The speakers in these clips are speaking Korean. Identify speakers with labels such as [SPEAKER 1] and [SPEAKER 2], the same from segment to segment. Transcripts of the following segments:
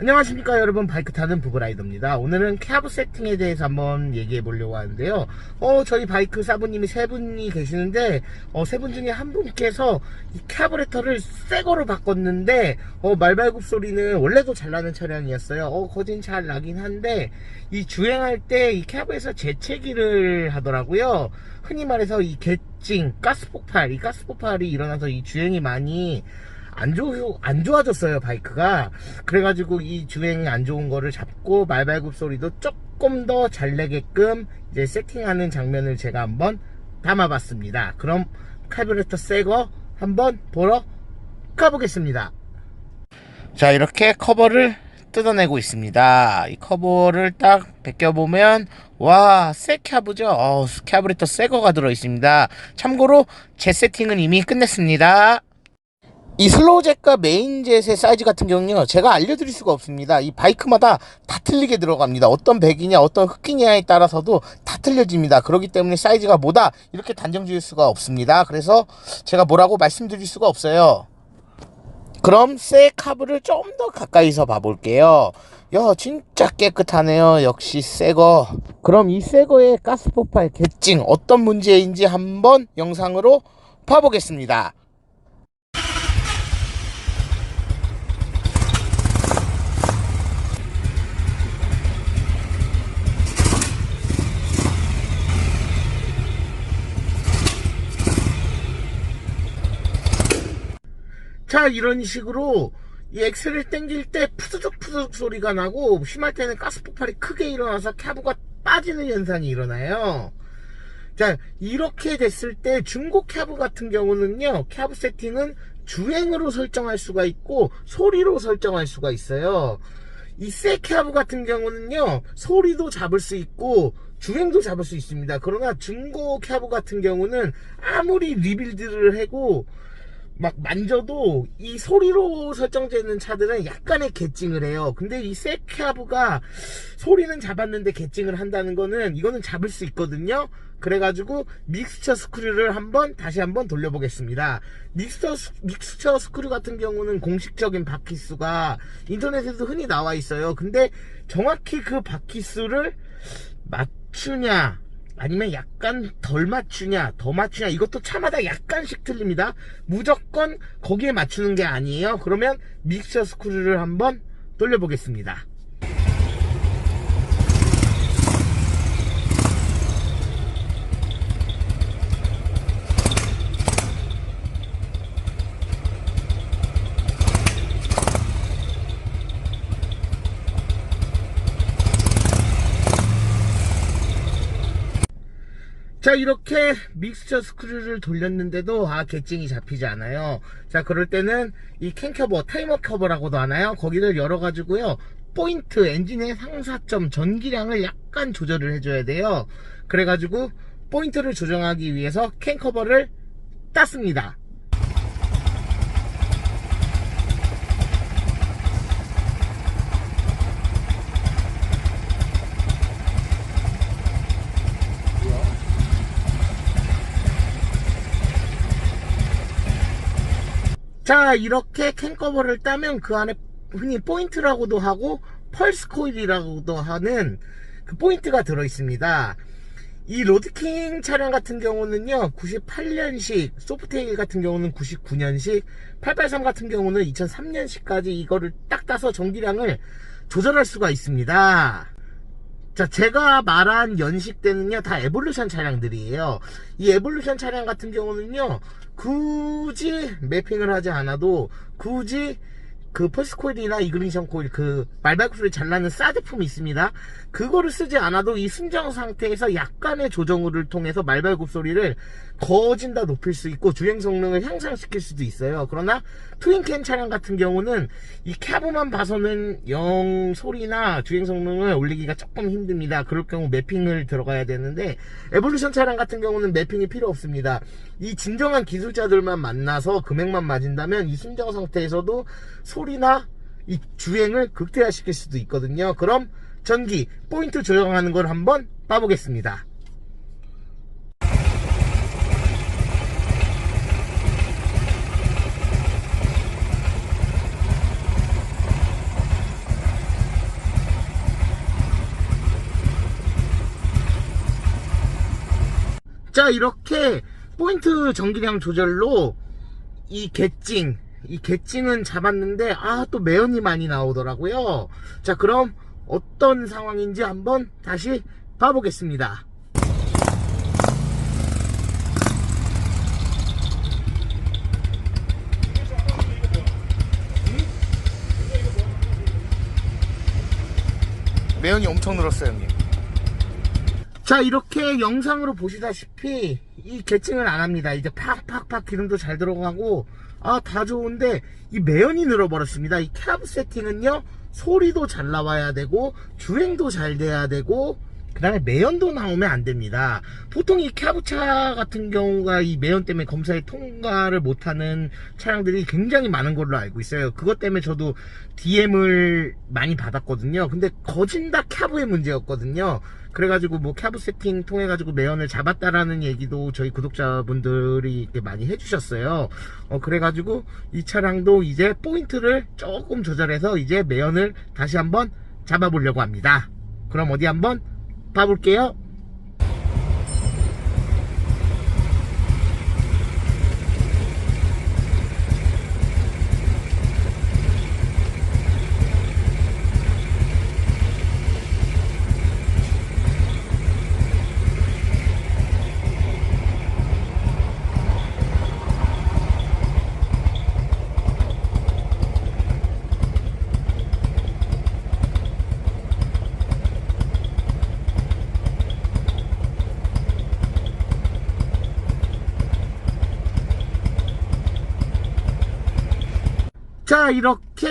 [SPEAKER 1] 안녕하십니까 여러분. 바이크 타는 부부라이더입니다. 오늘은 캡 세팅에 대해서 한번 얘기해 보려고 하는데요. 어 저희 바이크 사부님이 세 분이 계시는데 어 세 분 중에 한 분께서 이 카브레터를 새 거로 바꿨는데 어 말발굽 소리는 원래도 잘 나는 차량이었어요. 어 거진 잘 나긴 한데 이 주행할 때이 캡에서 재채기를 하더라고요. 흔히 말해서 이 개찡 가스폭발 이 가스폭발이 일어나서 이 주행이 많이 안, 좋, 안 좋아졌어요, 바이크가. 그래가지고 이 주행이 안 좋은 거를 잡고 말발굽 소리도 조금 더 잘 내게끔 이제 세팅하는 장면을 제가 한번 담아봤습니다. 그럼 카브레터 새거 한번 보러 가보겠습니다. 자, 이렇게 커버를 뜯어내고 있습니다. 이 커버를 딱 벗겨보면 와, 새 캡이죠? 어, 캡브레터 새 거가 들어있습니다. 참고로 제 세팅은 이미 끝냈습니다. 이 슬로우젯과 메인젯의 사이즈 같은 경우는요 제가 알려드릴 수가 없습니다. 이 바이크마다 다 틀리게 들어갑니다. 어떤 백이냐 어떤 흑기냐에 따라서도 다 틀려집니다. 그렇기 때문에 사이즈가 뭐다 이렇게 단정 지을 수가 없습니다. 그래서 제가 뭐라고 말씀드릴 수가 없어요. 그럼 새 카브를 좀 더 가까이서 봐볼게요. 야 진짜 깨끗하네요. 역시 새거. 그럼 이 새거의 가스폭발 개찡 어떤 문제인지 한번 영상으로 봐보겠습니다 자 이런 식으로 이 엑셀을 당길 때 푸드득 푸드득 소리가 나고 심할 때는 가스 폭발이 크게 일어나서 캡브가 빠지는 현상이 일어나요. 자 이렇게 됐을 때 중고 캡브 같은 경우는요 캡브 세팅은 주행으로 설정할 수가 있고 소리로 설정할 수가 있어요. 이새 캡브 같은 경우는요 소리도 잡을 수 있고 주행도 잡을 수 있습니다. 그러나 중고 캡브 같은 경우는 아무리 리빌드를 하고 막 만져도 이 소리로 설정되는 차들은 약간의 개찡을 해요. 근데 이 세키아브가 소리는 잡았는데 개찡을 한다는 거는 이거는 잡을 수 있거든요. 그래가지고 믹스처 스크류를 한번 다시 한번 돌려보겠습니다. 믹스처, 믹스처 스크류 같은 경우는 공식적인 바퀴수가 인터넷에도 흔히 나와 있어요. 근데 정확히 그 바퀴수를 맞추냐 아니면 약간 덜 맞추냐 더 맞추냐 이것도 차마다 약간씩 틀립니다. 무조건 거기에 맞추는 게 아니에요. 그러면 믹서 스크류를 한번 돌려보겠습니다 자 이렇게 믹스처 스크류를 돌렸는데도 아 개찡이 잡히지 않아요. 자 그럴 때는 이 캔커버 타이머 커버라고도 하나요? 거기를 열어 가지고요. 포인트 엔진의 상사점 전기량을 약간 조절을 해줘야 돼요. 그래 가지고 포인트를 조정하기 위해서 캔커버를 땄습니다 자 이렇게 캔커버를 따면 그 안에 흔히 포인트라고도 하고 펄스 코일이라고도 하는 그 포인트가 들어 있습니다. 이 로드킹 차량 같은 경우는요 98년식 소프트테일 같은 경우는 99년식 883 같은 경우는 2003년식까지 이거를 딱 따서 전기량을 조절할 수가 있습니다 자, 제가 말한 연식 때는요, 다 에볼루션 차량들이에요. 이 에볼루션 차량 같은 경우는요, 굳이 매핑을 하지 않아도, 굳이 그 펄스 코일이나 이그니션 코일 그 말발굽 소리 잘 나는 사제품이 있습니다. 그거를 쓰지 않아도 이 순정 상태에서 약간의 조정을 통해서 말발굽 소리를 거진 다 높일 수 있고 주행 성능을 향상시킬 수도 있어요. 그러나 트윈캠 차량 같은 경우는 이 캡브만 봐서는 영 소리나 주행 성능을 올리기가 조금 힘듭니다. 그럴 경우 매핑을 들어가야 되는데 에볼루션 차량 같은 경우는 매핑이 필요 없습니다. 이 진정한 기술자들만 만나서 금액만 맞은다면 이 순정 상태에서도 소리나 이 주행을 극대화시킬 수도 있거든요. 그럼 전기 포인트 조정하는 걸 한번 봐보겠습니다. 자 이렇게 포인트 전기량 조절로 이 개찡 이 개찡은 잡았는데 아 또 매연이 많이 나오더라고요. 자 그럼 어떤 상황인지 한번 다시 봐보겠습니다. 매연이 엄청 늘었어요 형님 자 이렇게 영상으로 보시다시피 이 개칭을 안 합니다. 이제 팍팍팍 기름도 잘 들어가고 아 다 좋은데 이 매연이 늘어버렸습니다. 이캡 세팅은요 소리도 잘 나와야 되고 주행도 잘 돼야 되고 그 다음에 매연도 나오면 안 됩니다 보통 이 캡차 같은 경우가 이 매연 때문에 검사에 통과를 못하는 차량들이 굉장히 많은 걸로 알고 있어요 그것 때문에 저도 DM을 많이 받았거든요 근데 거진 다 캡의 문제였거든요 그래가지고 뭐캡 세팅 통해 가지고 매연을 잡았다라는 얘기도 저희 구독자분들이 많이 해주셨어요. 어 그래가지고 이 차량도 이제 포인트를 조금 조절해서 이제 매연을 다시 한번 잡아보려고 합니다. 그럼 어디 한번 봐볼게요. 자 이렇게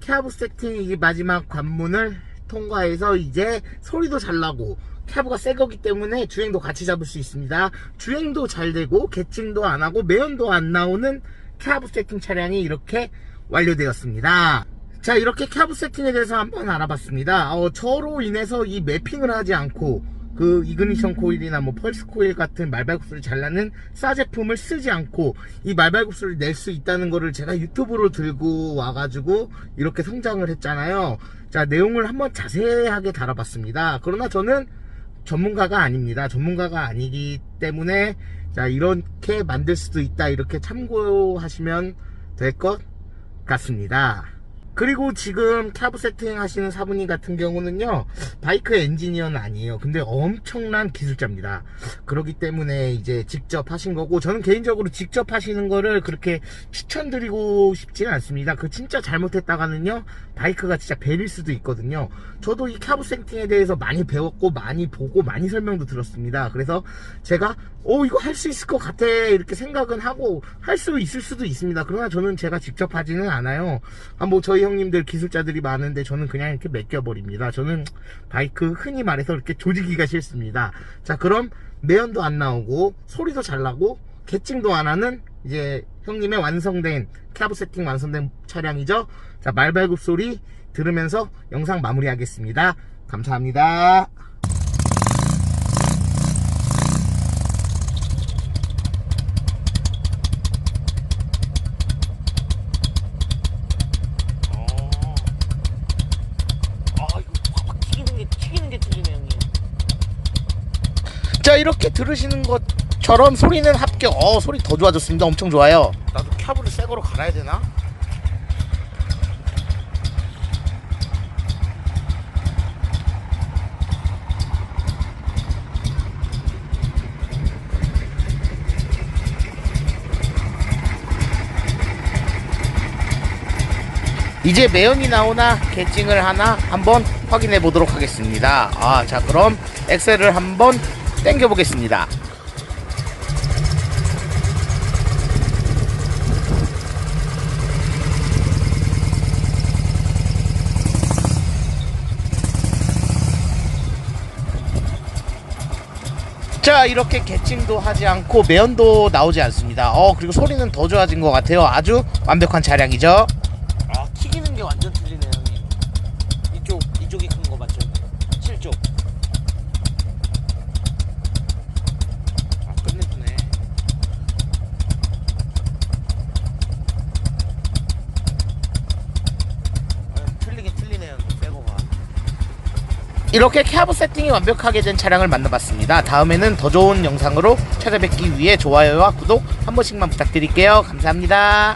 [SPEAKER 1] 캡 세팅 이 마지막 관문을 통과해서 이제 소리도 잘 나고 캡가 새 거기 때문에 주행도 같이 잡을 수 있습니다. 주행도 잘 되고 개칭도 안 하고 매연도 안 나오는 캡 세팅 차량이 이렇게 완료되었습니다. 자 이렇게 캡 세팅에 대해서 한번 알아봤습니다. 어, 저로 인해서 이 매핑을 하지 않고 그 이그니션 코일이나 뭐 펄스 코일 같은 말발굽수를 잘라는 싸 제품을 쓰지 않고 이 말발굽수를 낼 수 있다는 거를 제가 유튜브로 들고 와가지고 이렇게 성장을 했잖아요. 자 내용을 한번 자세하게 다뤄봤습니다. 그러나 저는 전문가가 아닙니다. 전문가가 아니기 때문에 자 이렇게 만들 수도 있다 이렇게 참고하시면 될 것 같습니다. 그리고 지금 캡 세팅 하시는 사부님 같은 경우는요 바이크 엔지니어는 아니에요. 근데 엄청난 기술자입니다. 그렇기 때문에 이제 직접 하신 거고 저는 개인적으로 직접 하시는 거를 그렇게 추천드리고 싶지는 않습니다. 그 진짜 잘못했다가는요 바이크가 진짜 베릴 수도 있거든요. 저도 이캡 세팅에 대해서 많이 배웠고 많이 보고 많이 설명도 들었습니다. 그래서 제가 오 이거 할 수 있을 것 같아 이렇게 생각은 하고 할 수 있을 수도 있습니다. 그러나 저는 제가 직접 하지는 않아요. 아, 뭐 저희 형님들 기술자들이 많은데 저는 그냥 이렇게 맡겨버립니다. 저는 바이크 흔히 말해서 이렇게 조지기가 싫습니다. 자 그럼 매연도 안 나오고 소리도 잘 나고 개칭도 안 하는 이제 형님의 완성된 캡 세팅 완성된 차량이죠? 자 말발굽 소리 들으면서 영상 마무리하겠습니다. 감사합니다 아 이거 확확 튀기는 게 튀기는 게 틀리네 형님. 자 이렇게 들으시는 것처럼 소리는 합격. 어 소리 더 좋아졌습니다. 엄청 좋아요. 나도 캡을 새 거로 갈아야 되나? 이제 매연이 나오나 개칭을 하나 한번 확인해 보도록 하겠습니다. 아, 자, 그럼 엑셀을 한번 당겨 보겠습니다. 자 이렇게 개칭도 하지 않고 매연도 나오지 않습니다. 어 그리고 소리는 더 좋아진 것 같아요. 아주 완벽한 차량이죠? 아 튀기는 게 완전 틀리네요 형님 이쪽 이쪽이 큰 거 맞죠? 7쪽 아 끝내주네 아, 틀리긴 틀리네요 새거가 이렇게 캐브 세팅이 완벽하게 된 차량을 만나봤습니다. 다음에는 더 좋은 영상으로 찾아뵙기 위해 좋아요와 구독 한 번씩만 부탁드릴게요. 감사합니다.